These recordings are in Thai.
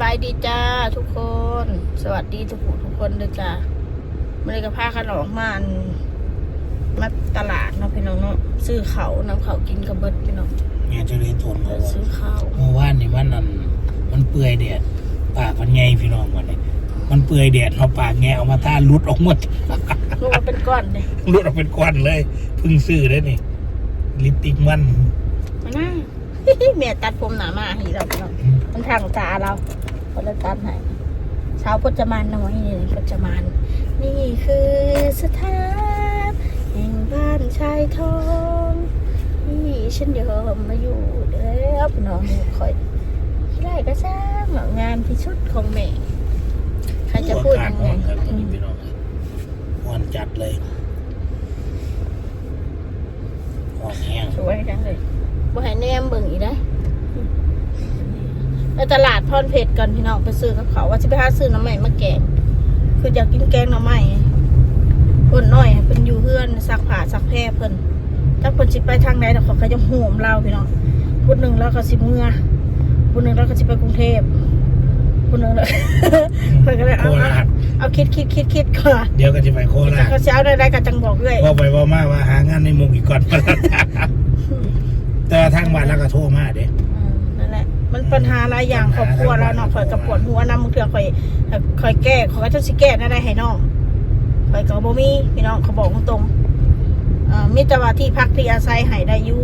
บายดีจ้าทุกคน สวัสดีทุกผู้ทุกคนเลยจ้ามื่อนี้ก็พากันออกมาอันมาตลาดเนาะพี่น้องเนาะซื้อเขาวนำเขาวกินกับเบิดพี่น้องเมียจะเรียนทนเขาว่าซื้อข้าวเมื่อวานนี่มันนั่นมันเปื่อยแดดปากมันไงพี่น้องวันนี้มันเปื่อยแดดเอาปากแงเอามาท่าลุดออกหมดลูกเอาเป็นก้อนเลยลุดออกเป็นก้อนเลยเพึ่งซื้อได้นี่ลิปติกมันมาหน้าแม่ตัดผมหนามาให้เราพี่น้อง มันทางตาเราคนละตัดให้เช้าพจมานน้อยนี่พจมาน นี่คือสถานแห่งบ้านชายทองนี่ฉันยอมมาอยู่แล้วพี่น้องคอยที่ไรก็สร้างงามที่สุดของแม่ใครจะพูดยังไงอ่อนครับอืมพี่น้องอ่อนจัดเลยอ่อนแห้งสวยจังเลยบ่ให้แนมเบิ่งอีกนะ ไปตลาดพรเพชรก่อนพี่น้องไปซื้อกับเขาว่าจะไปหาซื้อน้ำใหม่มาแกง คืออยากกินแกงหน้ำใหม่เพิ่นน้อยเพิ่นอยู่เฮือนซักผ้าซักแพร่เพิ่นถ้าเพิ่นสิไปทางไหนเดี๋ยวเขาก็จะโหมเราพี่น้องพูดหนึ่งแล้วก็สิเมื่อพูดหนึ่งแล้วก็สิไปกรุงเทพพูดหนึ่งแล้วเพิ่นก็เลยโคเอาเอาราชเอาคิดคิดคิดคิดก่อนเดี๋ยวก็จะไปโคราชเขาสิเอาได้ได้ก็จังบอกเลยพอไปว่ามาว่าหางานในมุกอีกก่อนแต่ว่าทางบ้านแล้วก็โทรมาเด้ ปัญหาหลายอย่างครอบครัวเราเนาะข่อยกับปวดหัวน้ำมึงเถื่อข่อยข่อยแก้ข่อยก็จะสิแก้ได้ได้ให้น้องข่อยกับบ่มีพี่น้องเขาบอกตรงๆเอ่อมิตรว่าที่พักที่อาศัยให้ได้อยู่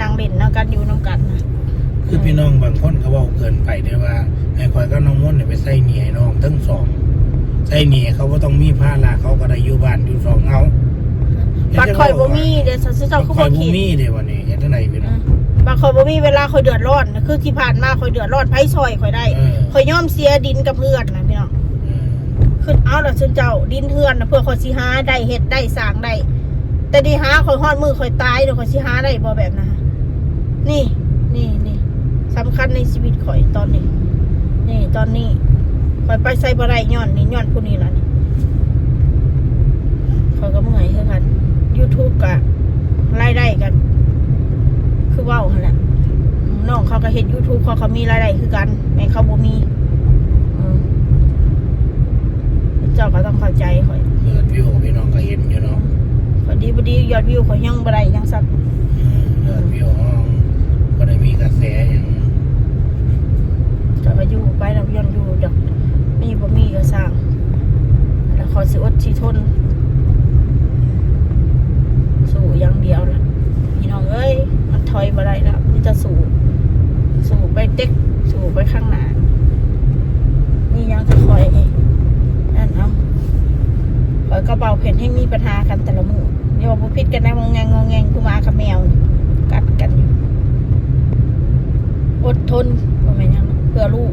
นางเล่นนำกันอยู่นำกันนะคือพี่น้องบางคนเขาบอกเกินไปด้วยว่าให้คอยก็น้องม่อนเนี่ยไปใส่หนีให้น้องทั้งสองใส่หนีเขาก็ต้องมีผ้าลาเขาก็ได้อยู่บ้านอยู่สองเอาบักข่อยบ่มีเดี๋ยวซื้อเจ้าบักคือคอบ่ยบ่คิดมีเดี๋ยววันนี้เห็นจังไดพี่น้อง บักข่อยบ่มีเวลาข่อยเดือดร้อนนะคือที่ผ่านมาข่อยเดือดร้อนไผซอยข่อยได้เออข่อยยอมเสียดินกับเพื่อนนะพี่น้องเออขึ้นเอาละซึ่งเจ้าดินเทือนนะเพื่อคอยสิหาได้เห็ดได้สร้างได้แต่ดีหาคอยฮอดมือคอยตายเดี๋ยวคอยสิหาได้บ่แบบนะนี่นี่นี่สำคัญในชีวิตข่อยตอนนี้ นี่ตอนนี้ข่อยไปใส่บ่ได้ย้อนนี่ย้อนผู้นี้ล่ะนี่ข่อยก็เมื่อยคือกัน YouTube กะรายได้กัน คือเว้าหั่นแหละอืมน้องเขาก็เฮ็ด YouTube เขาเขามีรายได้คือกันแม่เขาบ่มีอืมเจ้าก็ต้องเข้าใจข่อยเปิดวิวพี่น้องก็เห็นอยู่เนาะข่อยดีบดียอดวิวข่อยยังบ่ได้ยังสักอืมเปิดวิวห้องก็ได้มีกระแสอย่างเจ้าก็อยู่ไปแล้วย้อนอยู่ดอกมีบ่มีก็สร้างแล้วขอสิอดสิทน สู้อย่างเดียวล่ะพี่น้องเอ้ย มันถอยบ่ได้แล้วมันจะสู้ สู้ไป เต็กสู้ไปข้างหน้า นี่ยังจะคอยนี่นั่นเอาคอยกระเป๋าเพนให้มีปัญหากันแต่ละมือนี่ว่าบ่ผิดกันนะงงแงงงงแงงคือหมากับแมว กัดกันอยู่อดทนว่าแม่นยังเพื่อลูก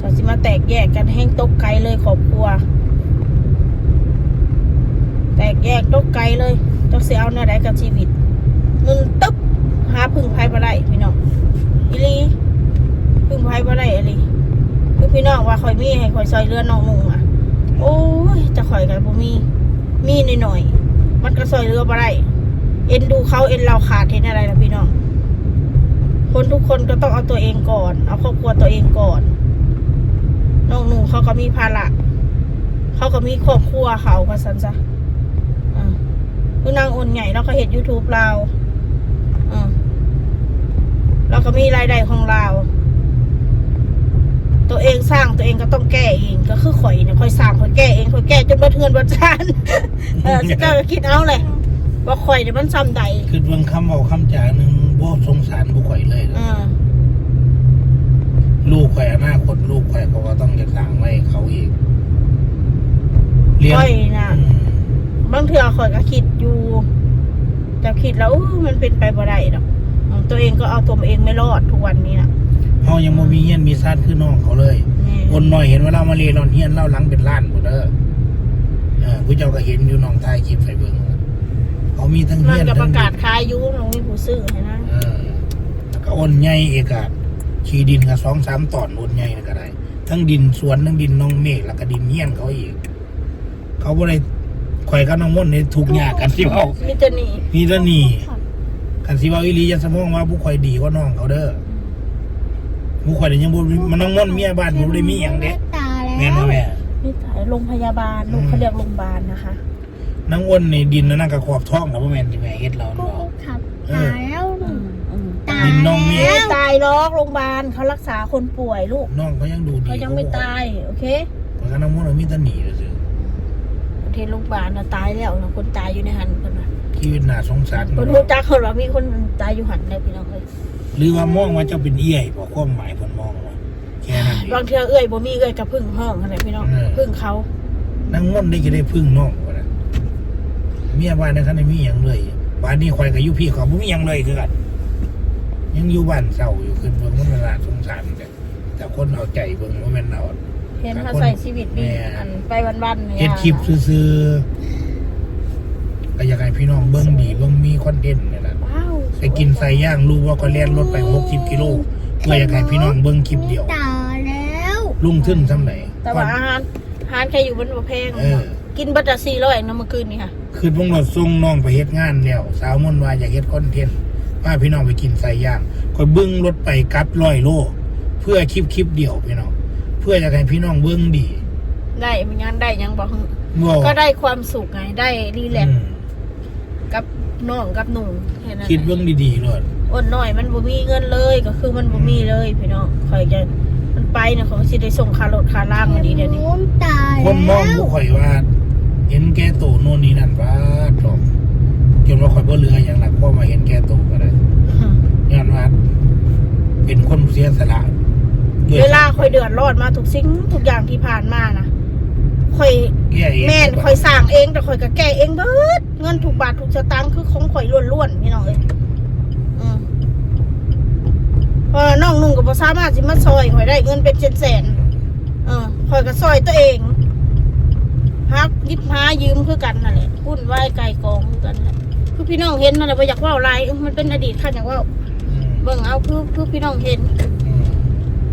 ถ้าสิมาแตกแยกกันแห้งตกไกลเลยครอบครัว แตกแยกตกไกลเลยจักสิเอาแนวใดกับชีวิตมึงตึ๊บหาพึ่งภัยบ่ได้พี่น้อง อีลีพึ่งภัยบ่ได้อีหลีคือพี่น้องว่าคอยมีให้คอยซอยเรือน้องมุงอะ โอ้ยจะคอยกันบ่มี มีหน่อยๆมันก็ซอยเรือบ่ได้เอ็นดูเขาเอ็นเราขาดเห็นอะไรนะพี่น้อง คนทุกคนก็ต้องเอาตัวเองก่อน เอาครอบครัวตัวเองก่อนน้องหนูเขาก็มีภาระเขาก็มีครอบครัวเขาก็สันซะอ่าคือนางอุ่นใหญ่เราก็เห็น YouTube เรา เราก็มีรายได้ของเรา ตัวเองสร้างตัวเองก็ต้องแก้เอง ก็คือข่อยเนี่ยข่อยสร้างข่อยแก้เองข่อยแก้จนบ่เทือนบ่จานเออเจ้าก็คิดเอาเลยว่าข่อยเนี่ยมันซ้ำใดคือเบิ่งคำเว้าคำจาหนึงบ่สงสารบ่ข่อยเลยอ่าลูกข่อยอนาคตลูกข่อยเขาก็ต้องจะสร้างไว้ให้เขาอีกเรียนข่อยน่ะอืม บางเทื่อข่อยก็คิดอยู่ แต่คิดแล้วอู้มันเป็นไปบ่ได้ดอกอืม ตัวเองก็เอาตัวเองไม่รอดทุกวันนี้น่ะเฮายังบ่มีเงินมีซาดคือน้องเขาเลยนี่คนน้อยเห็นว่าเรามาเรียนนอนเฮียนเล่าหลังเป็นล้านหมดเด้อเออผู้เจ้าก็เห็นอยู่น้องทายคลิปไฟเบิ่งเขามีทั้งมัเฮียนนก็ทั้ปงระกาศขายอยู่มันมีผู้ซื้อให้นะเออแล้วก็อ้นใหญ่เอกาขี่ดินกับสองสามตอนอ้นใหญ่นั่นก็ได้ทั้งดินสวนทั้งดินน้องเมฆแล้วก็ดินเฮียนเขาอีก เขาบ่ได้ข่อยกับน้องม่อนในทุกข์ยากกันสิเว้ามีแต่นี่มีแต่หนี่ กันสิเว้าอีหลีอย่าสมองว่าผู้ข่อยดีกว่าน้องเขาเด้อหมูข่อยนี่ยังบ่มีมันน้องม่อนเมียบ้านบ่ได้มีหยังเด้ตาแล้วแม่นบ่แม่นี่สายโรงพยาบาลลูกอืมเขาเรียกโรงพยาบาลนะคะนางอ้วนในดินนั่นก็ขอบท้องแล้วบ่แม่นสิแม่เฮ็ดเรากูเนาะขับเอตาอแล้วอืมอืมตาดินน้องเมียไม่ตายหรอกโรงพยาบาลเขารักษาคนป่วยลูกน้องเขายังดูดีเขายังไม่ตายโอเคเพราะฉะนั้นนางม่อนมีแตหนีซื่อประเทศโรงพยาบาลน่ะตายแล้วนะคนตายอยู่ในหันคนน่ะ ชีวิตน่าสงสารคนรู้จักเขาหรอมีคนตายอยู่หันได้พี่น้องเอ้ยหรือว่ามองว่าเจ้าเป็นเอี้ยบอกความหมายเพิ่นมองว่าแค่นั้นเองบางเทื่อเอ้ยบ่มีเอ้ยกับพึ่งห้องอะไรพี่น้องเออพึ่งเขานางม่อนได้จะได้พึ่งน้องว่านะเมียบ้านในคันได้มีหยังเลยบ้านนี้ข่อยกับอยู่พี่เขาบ่มีหยังเลยคือกันยังอยู่บ้านเศร้าอยู่ขึ้นเบิ่งมันน่าสงสารแต่แต่คนเอาใจเบิ่งว่าแม่นเอาเห็นเขาใส่ชีวิตดีแม่อันไปวันๆเนี่ยเฮ็ดคลิปซื่อๆ ก็อยากให้พี่น้องเบิ่งดีเบิ่งมีคอนเทนต์นี่แหละว้าวไปกินไส้ย่างรู้ว่าก็เล่นรถไป60กิโลเพื่ออยากให้พี่น้องเบิ่งคลิปเดียวตาแล้วลุงทึ่นซ้ำไหนแต่ว่าอาหารอาหารแค่อยู่บนบ่แพงเออกินบัตรสี่ร้อยนะเมื่อคืนนี่ค่ะคือพวกเราส่งน้องไปเฮ็ดงานแล้ว สาวมนต์ว่าอยากเฮ็ดคอนเทนต์พาพี่น้องไปกินไส้ย่างก็เบิ้งรถไปกลับร้อยโล เพื่อคลิปคลิปเดียวพี่น้องเพื่ออยากให้พี่น้องเบิ้งดี ได้มันยังได้ยังบอกบ่ก็ได้ความสุขไงได้รีแลกอืซ์มกับ น้องกับหนุ่งแค่นั้นคิดเบิ้งดีๆเลยอดหน่อยมันบ่มีเงินเลยก็คือมันบ่มีเลยพี่น้องคอยจะมันไปเนี่ยเขาก็สิได้ส่งค่ารถค่าล่างมาดีเดี๋ยวนี้ผมตาคแล้นมองวบ่ข่อยว่า เห็นแก่โตโน่นนี่นั่นว่าตอกจนว่าข่อยบ่เหลืออย่างหนักพอมาเห็นแก่โตก็ได้ย้อนว่าเป็นคนเสียสละด้วยเวลาคอยเดือดร้อนมาทุกสิ่งทุกอย่างที่ผ่านมานะ คอยแก้เองแม่นคอยสร้างเองแต่คอยก็แก้เองเบิดเงินถูกบาทถูกสตางค์คือของคอยล้วนๆพี่น้องเอ้ยอืมเพราะน้องนุ่งกับภาษามารถสิมาซอยคอยได้เงินเป็นแสนๆเออคอยก็ซอยตัวเองฮักยิบหายืมคือกันนั่นแหละพุ่นไหวายไก่กองคือกันนั่นแหละคือพี่น้องเห็นนั่นแหละบ่อยากเว่าอะไรเอ้ยมันเป็นอดีตข้าอยากเว่าอืมเบิ่งเอาคือคือพี่น้องเห็นอืม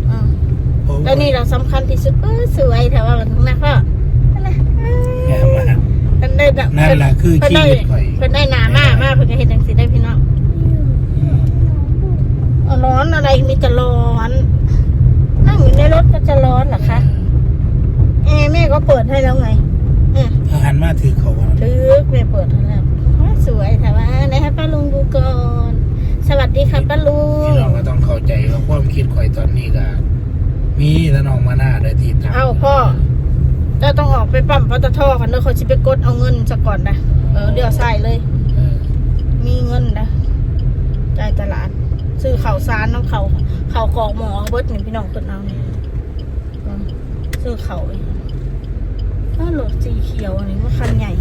อืมเพราะว่าแล้วนี่เราสำคัญที่สุดเออสวยแต่ว่ามันนะพ่อนั่นแหละเอ้ย แง่มาก เป็นได้นั่นแหละคือเป็นชีได้วิตข่อยเป็นได้หนามากมากเพื่อจะเห็นจังสิได้พี่น้องเอาร้อนอะไรมีแต่ร้อนนั่งอยู่ในรถก็จะร้อนเหรอคะแอร์แม่ก็เปิดให้แล้วไงอืมถ้าหันมาถือเขาว่าถือแม่เปิดให้แล้วว้าสวยแต่ว่าไหนให้ป้าลุงดูก่อน สวัสดีค่ะป้าลุง พี่น้องก็ต้องเข้าใจว่าความคิดข่อยตอนนี้ก็มีแต่น้องมาหน้าได้ที่ทำเอ้าพ่อ จะต้องออกไปปั๊มปตทกันเด้อเขาสิไปกดเอาเงินซะก่อนนะเออเดี๋ยวใส่เลยเออมีเงินนะจ่ายตลาด ซื้อข่าวสารน้ำเขาข่าวกรอกหมอเบิดนี่พี่น้องเพิ่นเอานี่อืมซื้อเขาวอีกถ้ารถสีเขียวอันนี้มันคันใหญ่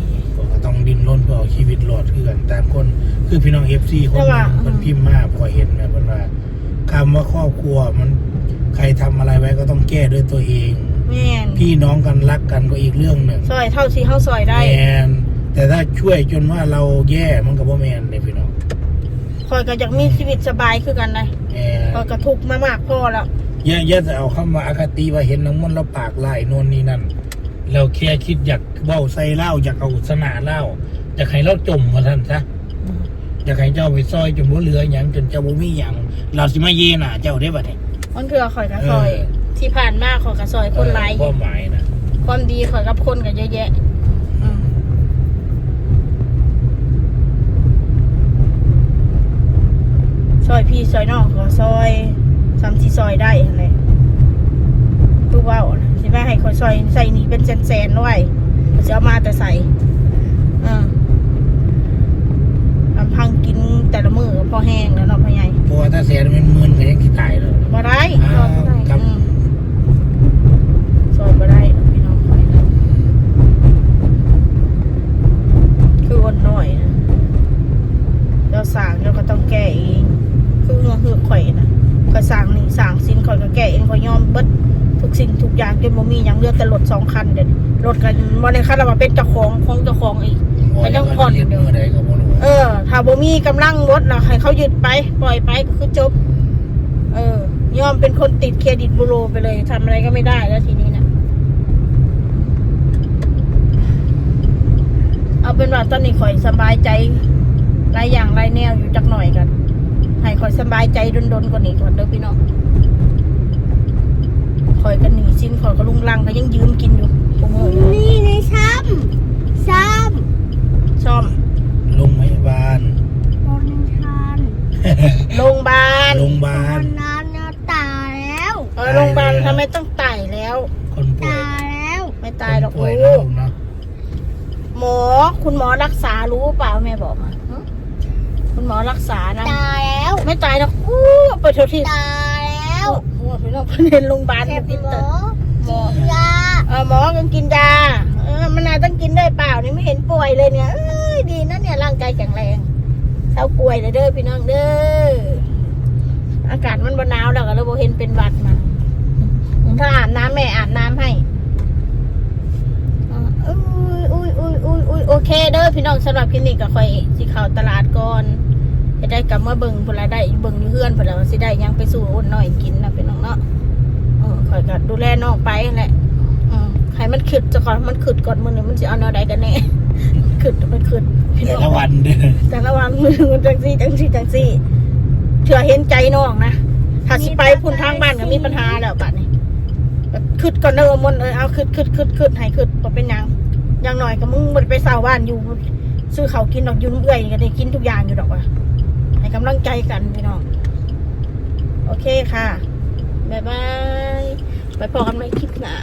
ก็ต้องดิ้นรนเพื่อเอาชีวิตรอดคือกันตามคน คือพี่น้องเอฟซีคนแต่หว่านึงคนพิมพ์มาพอเห็นนะมันว่าคำว่าครอบครัวมันใครทำอะไรไว้ก็ต้องแก้ด้วยตัวเอง แม่นพี่น้องกันรักกันก็อีกเรื่องหนึ่งซอยเท่าที่เท่าซอยได้แมนแต่ถ้าช่วยจนว่าเราแย่มันก็บ่แมนเลยพี่น้องคอยก็อยากมีชีวิตสบายคือกันเลยแมคอยนก็ทุกข์มามากพอแล้วอย่าอย่าจะเอาคำว่าอคติว่าเห็นน้ำมันต์เราปากลายโน่นนี่นั่นเราแค่คิดอยากเบ้าใส่เหล้าอยากเอาสนาเหล้าอยากให้เราจมมาท่านซะอยากให้เจ้าไปซอยจนบ่เหลืออย่างจนเจ้าบ่มีอย่างเราสิมาเยน่ะเจ้าได้บัดนี้มันคือคอยก็ซอย เออ ที่ผ่านมาคอยก็ซอยคนหลายเออความหมายนะความดีคอยกับคนก็เยอะแยะอืมซอยพี่ซอยน้องก็ซอยซ้ำที่ซอยได้อะไรคือเว่านะสิแม่ให้คอยซอยใส่หนีเป็นแสนๆด้วยจะเอามาแต่ใส่อ่าลำพังกินแต่ละมือก็พอแห้งแล้วเนาะพ่อใหญ่เพราะว่าถ้าเสียเป็นหมื่นก็ยังสิตายเลยบ่ได้อ้าวซอยบ่ได้ครับอืมซอย บ่ได้พี่น้องคอยนะคืออดหน่อยนะเราสั่งเราก็ต้องแก้เองคือเงือหือข่อยนะข่อยสั่งนี่สั่งสินข่อยก็แก้เองข่อยยอมเบิดทุกสิ่งทุกอย่างจนบ่มีอย่างเหลือแต่รถสองคันเดี๋ยวนี้รถกันบ่ได้คันเรามาเป็นเจ้าของของเจ้าของอีกก็ยังผ่อนเฮ็ดมือใดก็บ่รู้เออ ถ้าบ่มีกำลังรถนะให้เขาหยุดไป ปล่อยไปก็คือจบ เออ ยอมเป็นคนติดเครดิตบูโรไปเลยทำอะไรก็ไม่ได้แล้วทีนี้นะ เอาเป็นว่าตอนนี้ข่อยสบายใจหลายอย่างหลายแนวอยู่จักหน่อยกันให้ข่อยสบายใจดนๆกว่านี้ก่อนเด้อพี่น้องขอยกับลุงลังก็ยังยืมกินอยู่โอ้โหนี่ในซ้ำซ้ซ่อมโรงพยาบาลำบนทานโรงพยาบาลโรงพยาบาบลนนั้นเนี่ยตายแล้วเออโรงพยาบาลทำไมต้องไต่แล้ว คนป่วยตายแล้ว ไม่ตายหรอกคนป่วยโอ้ นะลูกเนาะ หมอ คุณหมอรักษารู้เปล่าแม่บอกมาหึคุณหมอรักษานะ ตายแล้ว ไม่ตายหรอกอู้ไปเท่าที่ตายแล้วโอ้โหพี่น้องประเด็นโรงพยาบาลเจ็บพิหมเตออร์หมอฉีดยาเออหมอก็กินยาเออมันน่าต้องกินได้เปล่านี่ไม่เห็นป่วยเลยเนี่ยเอ้ยดีนะเนี่ยร่างกายแข็งแรงเช้าป่วยเลยเด้อพี่น้องเด้ออากาศมันบหนาวแล้วก็เลยบ่เห็นเป็นหวัดมันถ้าอาบน้ำแม่อาบน้ำให้อ่าอุ้ยอุ้ยอุ้ยอุ้ยอุ้ยโอ เคเด้อพี่น้องสำหรับคลินิกก็ค่อยสิเข้าตลาดก่อนจะได้กลับมาเบิ่งพุ่นละได้เบิ่งอยู่เฮือนพุ่นละว่าสิได้หยังไปสู่อ้นน้อยกินนะพี่น้องเนาะเออค่อยก็ดูแลน้องไปนั่นแหละอืมให้มันขึ้นจะก่อนมันขึ้นก่อนมือหนึ่งมันจะเอาแนวใดกันแน่ขึ้นมันขึ้นพี่แต่น้ละองวันเด้อแต่ละวันมือมันจังซี่จังซี่จังซี่เถื่อเห็นใจน้องนะถ้าสิไปพุ่นทางบ้านก็มีปัญหาแล้วบัดนี้ขึ้นก่อนเด้อมนเออเอาขึ้นขึ้นขึ้นขึ้นให้ขึ้นบ่เป็นหยัง อย่างหน่อยก็มึงได้ไปเศร้าบ้านอยู่ซื้อเขาวกินดอกยุ่นเอื่อยกันได้กินทุกอย่างอยู่ดอกว่ะให้กำลังใจกันพี่น้อง โอเคค่ะ บ๊ายบาย ไปพอกันใหม่คลิปหน้า